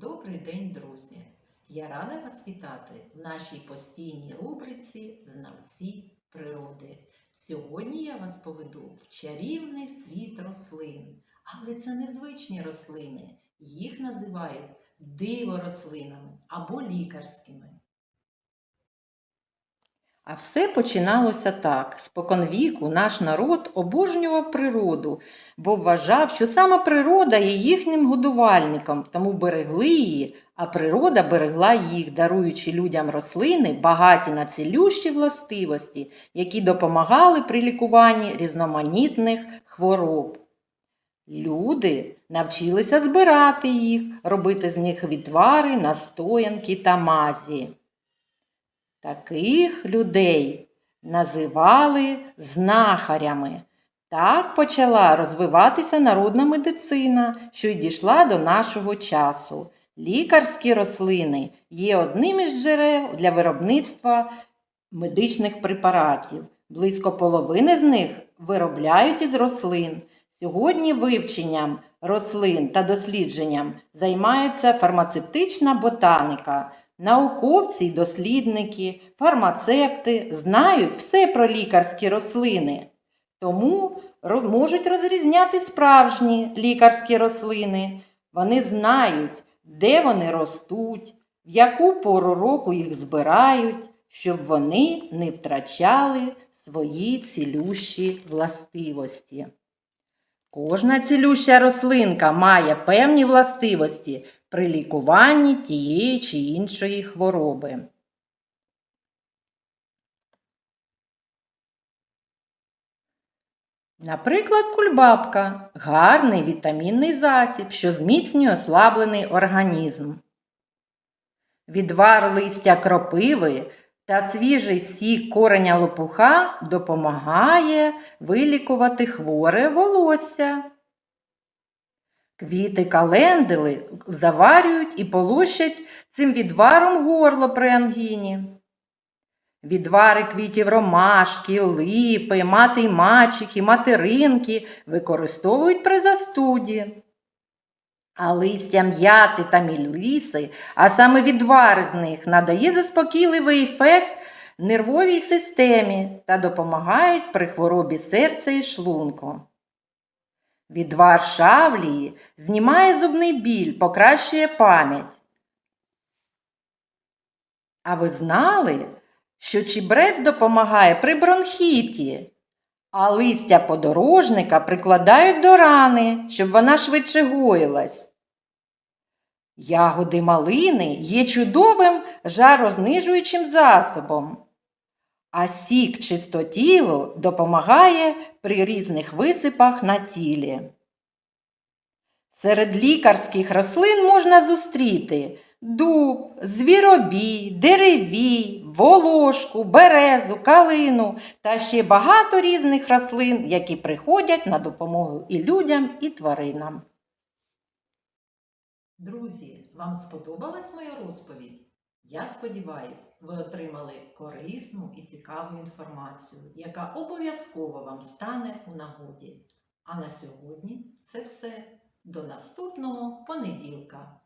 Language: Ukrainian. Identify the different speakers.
Speaker 1: Добрий день, друзі! Я рада вас вітати в нашій постійній рубриці Знавці природи. Сьогодні я вас поведу в чарівний світ рослин. Але це незвичні рослини. Їх називають диворослинами або лікарськими. А все починалося так. Споконвіку наш народ обожнював природу, бо вважав, що саме природа є їхнім годувальником, тому берегли її, а природа берегла їх, даруючи людям рослини багаті на цілющі властивості, які допомагали при лікуванні різноманітних хвороб. Люди навчилися збирати їх, робити з них відвари, настоянки та мазі. Таких людей називали знахарями. Так почала розвиватися народна медицина, що й дійшла до нашого часу. Лікарські рослини є одним із джерел для виробництва медичних препаратів. Близько половини з них виробляють із рослин. Сьогодні вивченням рослин та дослідженням займається фармацевтична ботаніка. Науковці й дослідники, фармацевти знають все про лікарські рослини, тому можуть розрізняти справжні лікарські рослини. Вони знають, де вони ростуть, в яку пору року їх збирають, щоб вони не втрачали свої цілющі властивості. Кожна цілюща рослинка має певні властивості при лікуванні тієї чи іншої хвороби. Наприклад, кульбабка гарний вітамінний засіб, що зміцнює ослаблений організм. Відвар листя кропиви та свіжий сік кореня лопуха допомагає вилікувати хворе волосся. Квіти календули заварюють і полощать цим відваром горло при ангіні. Відвари квітів ромашки, липи, мати й мачехи, материнки використовують при застуді. А листя м'яти та міліси, а саме відвар з них, надає заспокійливий ефект нервовій системі та допомагають при хворобі серця і шлунку. Відвар шавлії знімає зубний біль, покращує пам'ять. А ви знали, що чібрець допомагає при бронхіті, а листя подорожника прикладають до рани, щоб вона швидше гоїлась. Ягоди малини є чудовим жарознижуючим засобом, а сік чистотілу допомагає при різних висипах на тілі. Серед лікарських рослин можна зустріти дуб, звіробій, деревій, волошку, березу, калину та ще багато різних рослин, які приходять на допомогу і людям, і тваринам. Друзі, вам сподобалась моя розповідь? Я сподіваюсь, ви отримали корисну і цікаву інформацію, яка обов'язково вам стане у нагоді. А на сьогодні це все. До наступного понеділка!